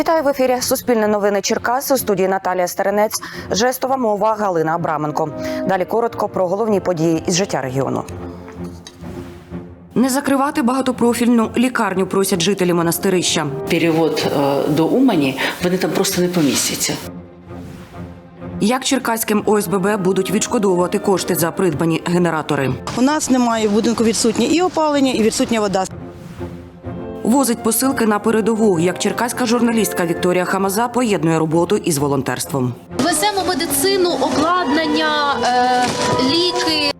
Вітаю в ефірі Суспільне новини Черкаси. У студії Наталія Стеренець, жестова мова Галина Абраменко. Далі коротко про головні події із життя регіону. Не закривати багатопрофільну лікарню просять жителі монастирища. перевод е, до Умані, вони там просто не помістяться. Як черкаським ОСББ будуть відшкодовувати кошти за придбані генератори? У нас немає в будинку відсутнє і опалення, і відсутня вода. Возить посилки на передову. Як черкаська журналістка Вікторія Хамаза поєднує роботу із волонтерством. Веземо медицину, обладнання, е, ліки.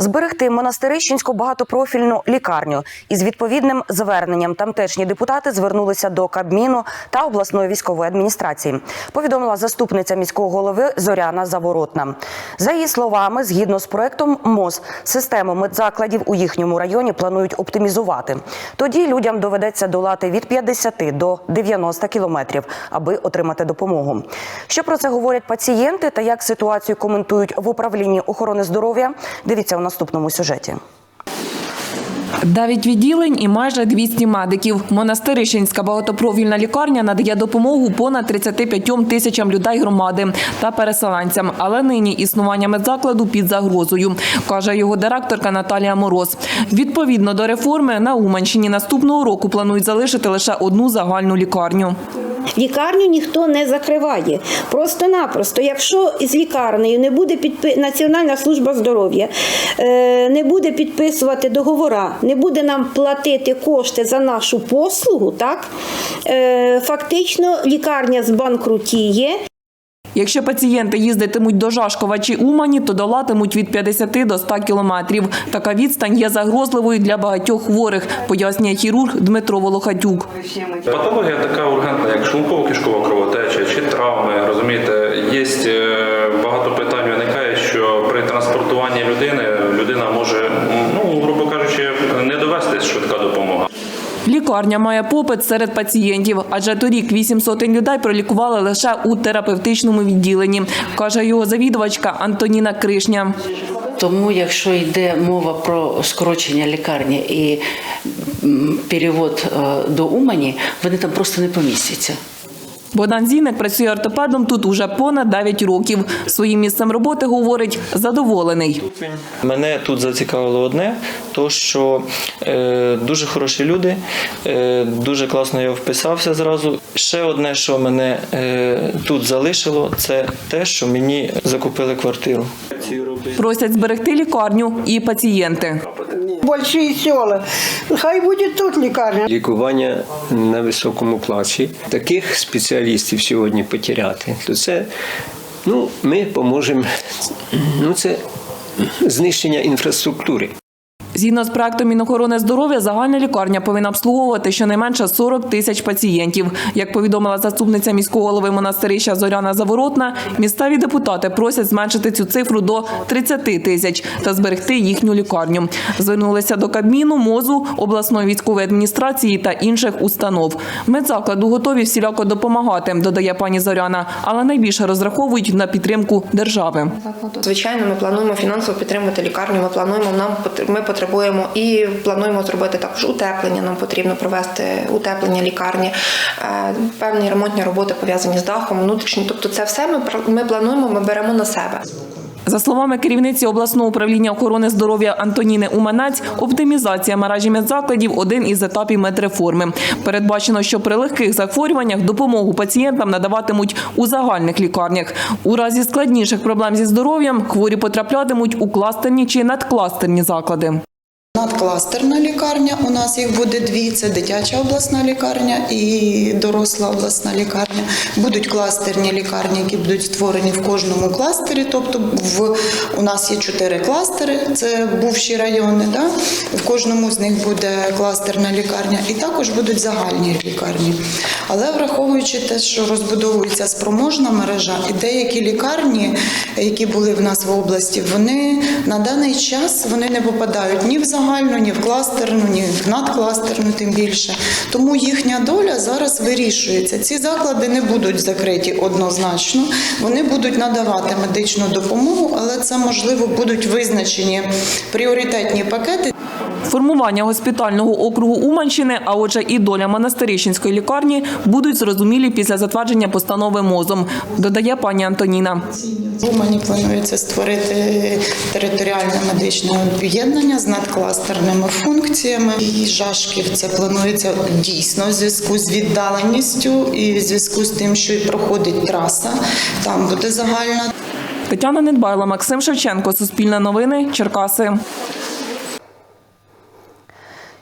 Зберегти монастирищенську багатопрофільну лікарню із відповідним зверненням тамтешні депутати звернулися до Кабміну та обласної військової адміністрації. Повідомила заступниця міського голови Зоряна Заворотна. За її словами, згідно з проектом МОЗ, систему медзакладів у їхньому районі планують оптимізувати. Тоді людям доведеться долати від 50 до 90 кілометрів, аби отримати допомогу. Що про це говорять пацієнти та як ситуацію коментують в управлінні охорони здоров'я? Дивіться у наступному сюжеті. Дев'ять відділень і майже 200 медиків. Монастирищенська багатопрофільна лікарня надає допомогу понад 35 тисячам людей громади та переселенцям. Але нині існування медзакладу під загрозою, каже його директорка Наталія Мороз. Відповідно до реформи на Уманщині наступного року планують залишити лише одну загальну лікарню. Лікарню ніхто не закриває. Просто-напросто, якщо з лікарнею не буде підпи... Національна служба здоров'я е, не буде підписувати договора, не буде нам платити кошти за нашу послугу, так е, фактично лікарня збанкрутіє. Якщо пацієнти їздитимуть до Жашкова чи Умані, то долатимуть від 50 до 100 кілометрів. Така відстань є загрозливою для багатьох хворих, пояснює хірург Дмитро Волохатюк. Патологія така ургентна, як шлунково-кишкова кровотеча чи травми. Розумієте, є е, багато питань виникає, що при транспортуванні людини людина може, ну грубо кажучи, не довести швидка допомога. Лікарня має попит серед пацієнтів, адже торік вісім сотень людей пролікували лише у терапевтичному відділенні, каже його завідувачка Антоніна Кришня. Тому, якщо йде мова про скорочення лікарні і перевод е, до Умані, вони там просто не помістяться. Богдан Зінник працює ортопедом тут уже понад 9 років. Своїм місцем роботи говорить задоволений. Мене тут зацікавило одне, то що е, дуже хороші люди, е, дуже класно я вписався зразу. Ще одне, що мене е, тут залишило, це те, що мені закупили квартиру. Просять зберегти лікарню і пацієнти. Большие села. Хай буде тут лікарня. лікування на високому класі. Таких спеціалістів сьогодні потеряти, то це ну, ми поможемо. Ну, це знищення інфраструктури. Згідно з проектом Мінохорони здоров'я, загальна лікарня повинна обслуговувати щонайменше 40 тисяч пацієнтів. Як повідомила заступниця міського голови монастирища Зоряна Заворотна, місцеві депутати просять зменшити цю цифру до 30 тисяч та зберегти їхню лікарню. Звернулися до Кабміну, МОЗу, обласної військової адміністрації та інших установ. Медзакладу готові всіляко допомагати, додає пані Зоряна, але найбільше розраховують на підтримку держави. Звичайно, ми плануємо фінансово підтримувати лікарню. Ми плануємо нам ми потребуємо і плануємо зробити також утеплення. Нам потрібно провести утеплення лікарні, е, певні ремонтні роботи пов'язані з дахом, внутрішні. Тобто, це все ми ми плануємо. Ми беремо на себе. За словами керівниці обласного управління охорони здоров'я Антоніни Уманець, оптимізація мережі медзакладів – один із етапів медреформи. Передбачено, що при легких захворюваннях допомогу пацієнтам надаватимуть у загальних лікарнях. У разі складніших проблем зі здоров'ям хворі потраплятимуть у кластерні чи надкластерні заклади. Надкластерна лікарня. У нас їх буде дві: це дитяча обласна лікарня і доросла обласна лікарня. Будуть кластерні лікарні, які будуть створені в кожному кластері. Тобто, в у нас є чотири кластери, це бувші райони. Да? В кожному з них буде кластерна лікарня, і також будуть загальні лікарні. Але враховуючи те, що розбудовується спроможна мережа, і деякі лікарні, які були в нас в області, вони на даний час вони не попадають ні в загальну загальну, ні в кластерну, ні в надкластерну, тим більше. Тому їхня доля зараз вирішується. Ці заклади не будуть закриті однозначно, вони будуть надавати медичну допомогу, але це можливо будуть визначені пріоритетні пакети. Формування госпітального округу Уманщини, а отже і доля монастирищенської лікарні будуть зрозумілі після затвердження постанови МОЗом, додає пані Антоніна. В Умані планується створити територіальне медичне об'єднання з надкластерними функціями. І Жашків це планується дійсно в зв'язку з віддаленістю і в зв'язку з тим, що і проходить траса. Там буде загальна Тетяна Недбайла, Максим Шевченко, Суспільне новини, Черкаси.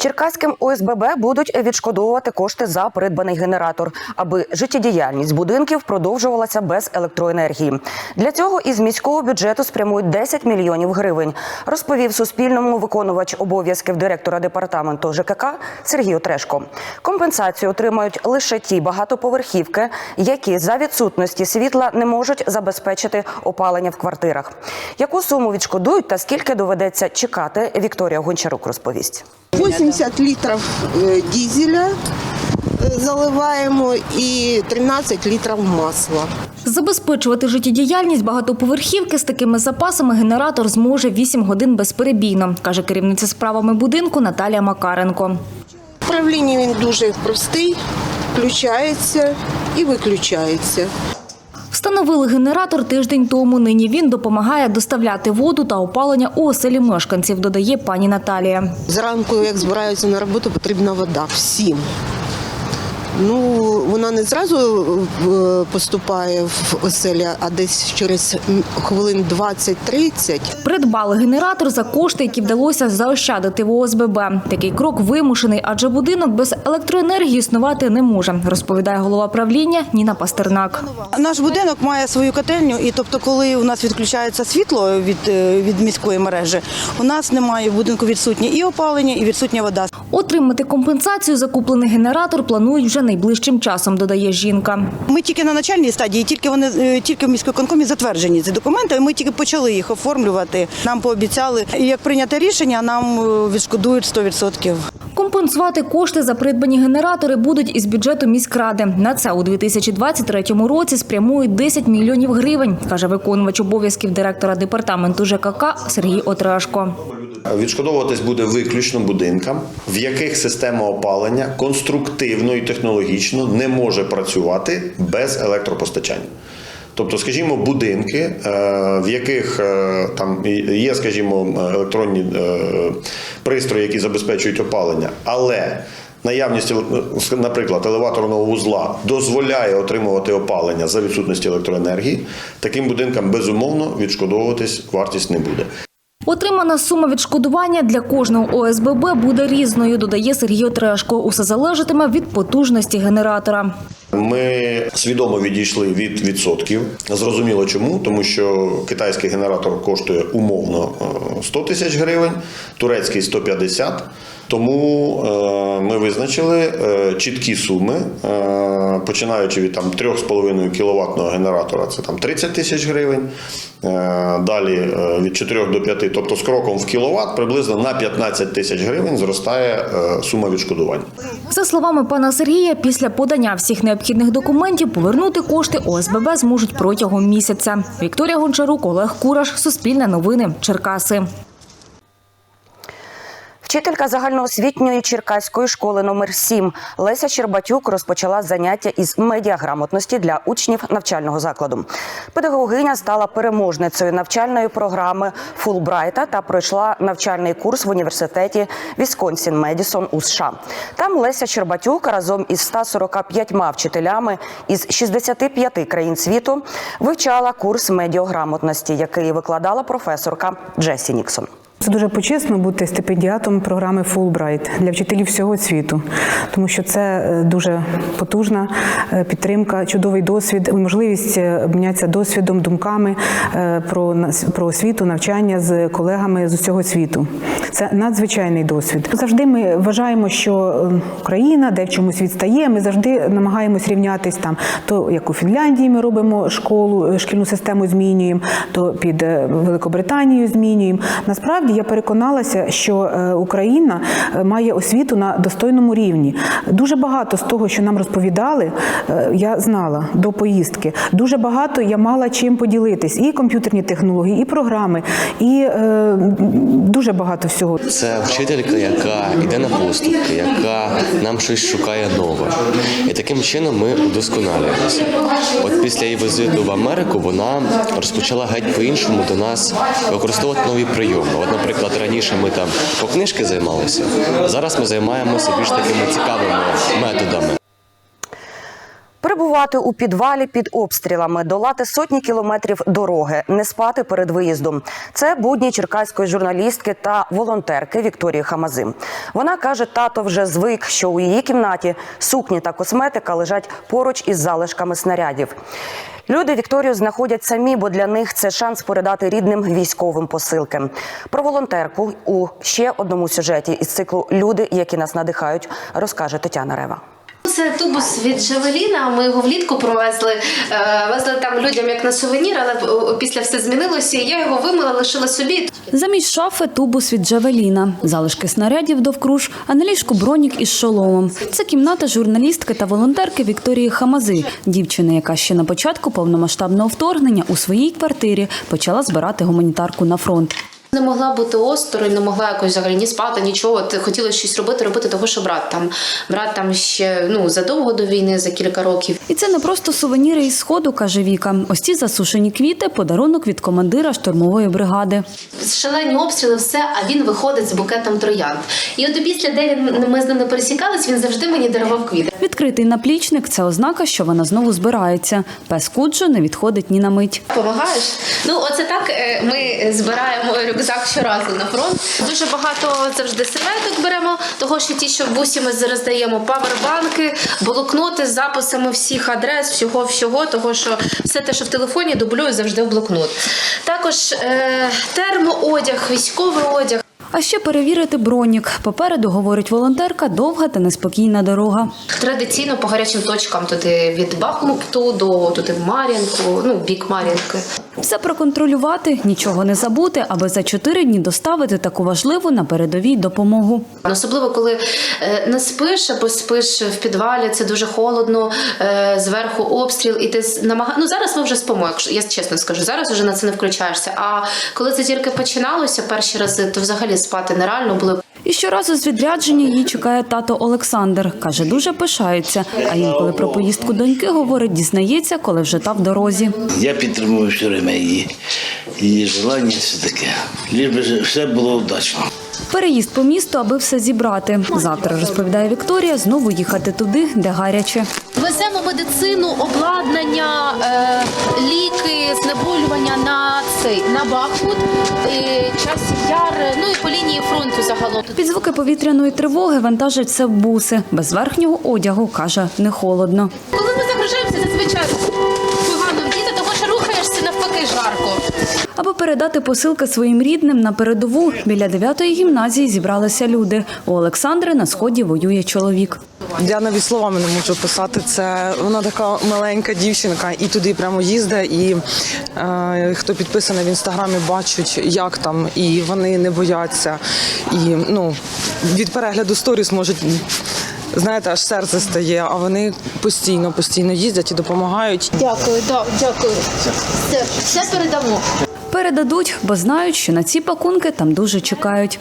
Черкаським ОСББ будуть відшкодовувати кошти за придбаний генератор, аби життєдіяльність будинків продовжувалася без електроенергії. Для цього із міського бюджету спрямують 10 мільйонів гривень. Розповів Суспільному виконувач обов'язків директора департаменту ЖКК Сергій Отрешко. Компенсацію отримають лише ті багатоповерхівки, які за відсутності світла не можуть забезпечити опалення в квартирах. Яку суму відшкодують та скільки доведеться чекати, Вікторія Гончарук розповість. 80 літрів е, дизеля е, заливаємо і 13 літрів масла. Забезпечувати життєдіяльність багатоповерхівки з такими запасами генератор зможе 8 годин безперебійно, каже керівниця справами будинку Наталія Макаренко. Управління він дуже простий, включається і виключається. Встановили генератор тиждень тому. Нині він допомагає доставляти воду та опалення у оселі мешканців, додає пані Наталія. Зранку, як збираються на роботу, потрібна вода всім. Ну, вона не зразу е, поступає в оселі, а десь через хвилин 20-30. Придбали генератор за кошти, які вдалося заощадити в ОСББ. Такий крок вимушений, адже будинок без електроенергії існувати не може, розповідає голова правління Ніна Пастернак. Наш будинок має свою котельню, і тобто, коли у нас відключається світло від, е, від міської мережі, у нас немає в будинку відсутнє і опалення, і відсутня вода. Отримати компенсацію за куплений генератор планують вже найближчим часом, додає жінка. Ми тільки на начальній стадії, тільки вони е, тільки в міськвиконкомі затверджені ці документи. Ми тільки почали їх оформлювати. Нам пообіцяли, і як прийняте рішення, нам е, відшкодують 100%. Компенсувати кошти за придбані генератори будуть із бюджету міськради. На це у 2023 році спрямують 10 мільйонів гривень, каже виконувач обов'язків директора департаменту ЖКК Сергій Отрашко. Відшкодовуватись буде виключно будинкам, в яких система опалення конструктивно і технологічно не може працювати без електропостачання. Тобто, скажімо, будинки, е, в яких е, там є, скажімо, електронні е, пристрої, які забезпечують опалення, але Наявність, наприклад, елеваторного вузла дозволяє отримувати опалення за відсутності електроенергії. Таким будинкам безумовно відшкодовуватись вартість не буде. Отримана сума відшкодування для кожного ОСББ буде різною, додає Сергій Отрешко. Усе залежатиме від потужності генератора. Ми свідомо відійшли від відсотків. Зрозуміло чому, тому що китайський генератор коштує умовно е, 100 тисяч гривень, турецький 150. Тому е, ми визначили е, чіткі суми, е, починаючи від там 3,5 кВт генератора, це там 30 тисяч гривень. Е, Далі е, від 4 до 5, тобто з кроком в кіловат, приблизно на 15 тисяч гривень зростає е, сума відшкодування. За словами пана Сергія, після подання всіх необхідних документів повернути кошти ОСББ зможуть протягом місяця. Вікторія Гончарук, Олег Кураш, Суспільне новини, Черкаси. Вчителька загальноосвітньої черкаської школи номер 7 Леся Щербатюк розпочала заняття із медіаграмотності для учнів навчального закладу. Педагогиня стала переможницею навчальної програми Фулбрайта та пройшла навчальний курс в університеті Вісконсін Медісон у США. Там Леся Щербатюк разом із 145 вчителями із 65 країн світу вивчала курс медіаграмотності, який викладала професорка Джесі Ніксон. Це дуже почесно бути стипендіатом програми Fulbright для вчителів всього світу, тому що це е, дуже потужна е, підтримка, чудовий досвід, можливість е, обмінятися досвідом, думками про про освіту, навчання з колегами з усього світу. Це надзвичайний досвід. Завжди ми вважаємо, що Україна, де в чомусь відстає, ми завжди намагаємось рівнятись там. То як у Фінляндії ми робимо школу, шкільну систему змінюємо, то під Великобританією змінюємо. Насправді насправді я переконалася, що е, Україна е, має освіту на достойному рівні. Дуже багато з того, що нам розповідали, е, я знала до поїздки. Дуже багато я мала чим поділитись. І комп'ютерні технології, і програми, і е, дуже багато всього. Це вчителька, яка йде на поступки, яка нам щось шукає нове. І таким чином ми удосконалюємося. От після її візиту в Америку вона розпочала геть по-іншому до нас використовувати нові прийоми. От, наприклад, раніше ми там по книжки займалися. Зараз ми займаємося більш такими цікавими методами. Перебувати у підвалі під обстрілами, долати сотні кілометрів дороги, не спати перед виїздом. Це будні черкаської журналістки та волонтерки Вікторії Хамази. Вона каже, тато вже звик, що у її кімнаті сукні та косметика лежать поруч із залишками снарядів. Люди Вікторію знаходять самі, бо для них це шанс передати рідним військовим посилки. Про волонтерку у ще одному сюжеті із циклу Люди, які нас надихають, розкаже Тетяна Рева. Це тубус від Джавеліна. Ми його влітку провезли, е, везли там людям як на сувенір, але е, після все змінилося. Я його вимила, лишила собі. Замість шафи тубус від Джавеліна, залишки снарядів довкруж, а на ліжку бронік із шоломом. Це кімната журналістки та волонтерки Вікторії Хамази, дівчини, яка ще на початку повномасштабного вторгнення у своїй квартирі почала збирати гуманітарку на фронт. Не могла бути осторонь, не могла якось взагалі ні спати, нічого. От Хотіла щось робити, робити того, що брат там. Брат там ще ну задовго до війни, за кілька років. І це не просто сувеніри із сходу, каже Віка. Ось ці засушені квіти подарунок від командира штурмової бригади. Шалені обстріли, все, а він виходить з букетом троянд. І от після, де він ми з ним не пересікались, він завжди мені дарував квіти. Відкритий наплічник це ознака, що вона знову збирається. Пес Куджо не відходить ні на мить. Помагаєш? Ну, оце так е, ми збираємо рюкзак щоразу на фронт. Дуже багато завжди серветок беремо, того що ті, що в бусі ми зараз даємо павербанки, блокноти з записами всіх адрес, всього всього, того що все те, що в телефоні, дублюю завжди в блокнот. Також е, термоодяг, військовий одяг. А ще перевірити бронік. Попереду, говорить волонтерка, довга та неспокійна дорога. Традиційно по гарячим точкам туди від Бахмуту до туди Мар'їнку, ну бік Мар'їнки. Все проконтролювати, нічого не забути, аби за чотири дні доставити таку важливу на передовій допомогу. Особливо коли е, не спиш або спиш в підвалі, це дуже холодно, е, зверху обстріл, і ти намага... Ну зараз ми вже спимо, якщо я чесно скажу, зараз вже на це не включаєшся. А коли це тільки починалося перші рази, то взагалі спати нереально було. І щоразу з відрядження її чекає тато Олександр. Каже, дуже пишається. А інколи про поїздку доньки говорить, дізнається, коли вже та в дорозі. Я підтримую все время її, її желання, все таке. Ліж би все було вдачно. Переїзд по місту, аби все зібрати. Завтра, розповідає Вікторія, знову їхати туди, де гаряче. Веземо медицину, обладнання, е, ліки, знеболювання на цей на Бахмут, е, час яр, ну і по лінії фронту загалом. Під звуки повітряної тривоги вантажать все буси. Без верхнього одягу, каже, не холодно. Коли ми загружаємося, зазвичай навпаки жарко. Аби передати посилки своїм рідним на передову, біля 9-ї гімназії зібралися люди. У Олександри на сході воює чоловік. Я навіть словами не можу описати це. Вона така маленька дівчинка, і туди прямо їздить. І е, хто підписаний в інстаграмі, бачать, як там, і вони не бояться. І ну від перегляду сторіс можуть. Знаєте, аж серце стає, а вони постійно, постійно їздять і допомагають. Дякую, да, дякую. Все, все передамо. Передадуть, бо знають, що на ці пакунки там дуже чекають.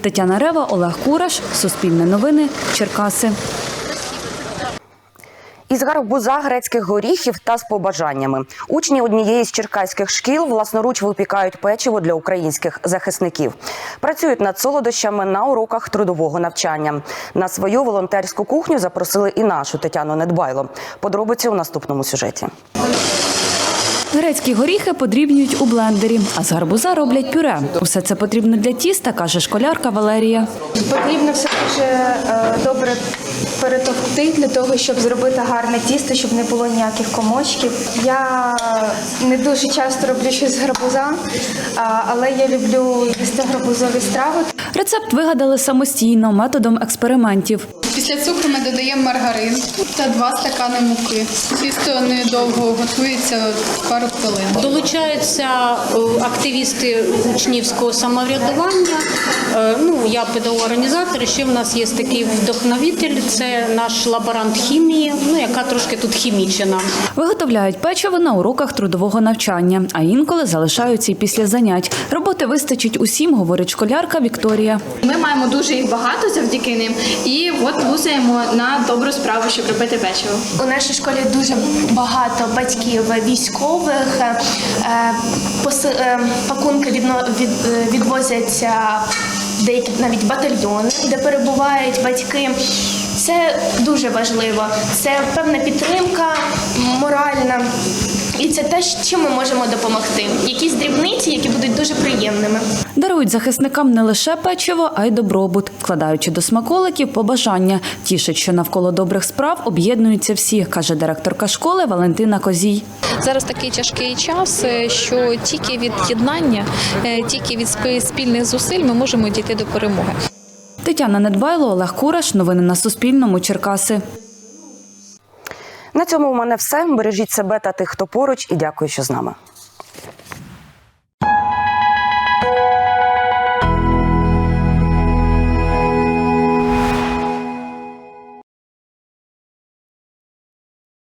Тетяна Рева, Олег Кураш, Суспільне новини, Черкаси. Із гарбуза грецьких горіхів та з побажаннями учні однієї з черкаських шкіл власноруч випікають печиво для українських захисників. Працюють над солодощами на уроках трудового навчання. На свою волонтерську кухню запросили і нашу Тетяну Недбайло. Подробиці у наступному сюжеті. Грецькі горіхи подрібнюють у блендері, а з гарбуза роблять пюре. Усе це потрібно для тіста, каже школярка Валерія. Потрібно все дуже е, добре перетовкти для того, щоб зробити гарне тісто, щоб не було ніяких комочків. Я не дуже часто роблю щось з гарбуза, але я люблю їсти гарбузові страви. Рецепт вигадали самостійно методом експериментів. Після цукру ми додаємо маргарин та два стакани муки. Тісто недовго готується пару хвилин. Долучаються е, активісти учнівського самоврядування. Е, Ну, я педагог-організатор. і Ще в нас є такий вдохновитель, це наш лаборант хімії, ну яка трошки тут хімічна. нам. Виготовляють печиво на уроках трудового навчання, а інколи залишаються і після занять. Роботи вистачить усім, говорить школярка Вікторія. Ми маємо дуже їх багато завдяки ним, і от лузаємо на добру справу, щоб робити печиво. У нашій школі дуже багато батьків військових. е, е, е, Пакунки відвозяться деякі навіть батальйони, де перебувають батьки. Це дуже важливо. Це певна підтримка моральна. І це те, чим ми можемо допомогти. Якісь дрібниці, які будуть дуже приємними. Дарують захисникам не лише печиво, а й добробут, вкладаючи до смаколиків побажання. Тішить, що навколо добрих справ об'єднуються всі, каже директорка школи Валентина Козій. Зараз такий тяжкий час, е, що тільки від єднання, е, тільки від спільних зусиль ми можемо дійти до перемоги. Тетяна Недбайло, Олег Кураш. Новини на Суспільному. Черкаси. На цьому у мене все. Бережіть себе та тих, хто поруч, і дякую, що з нами.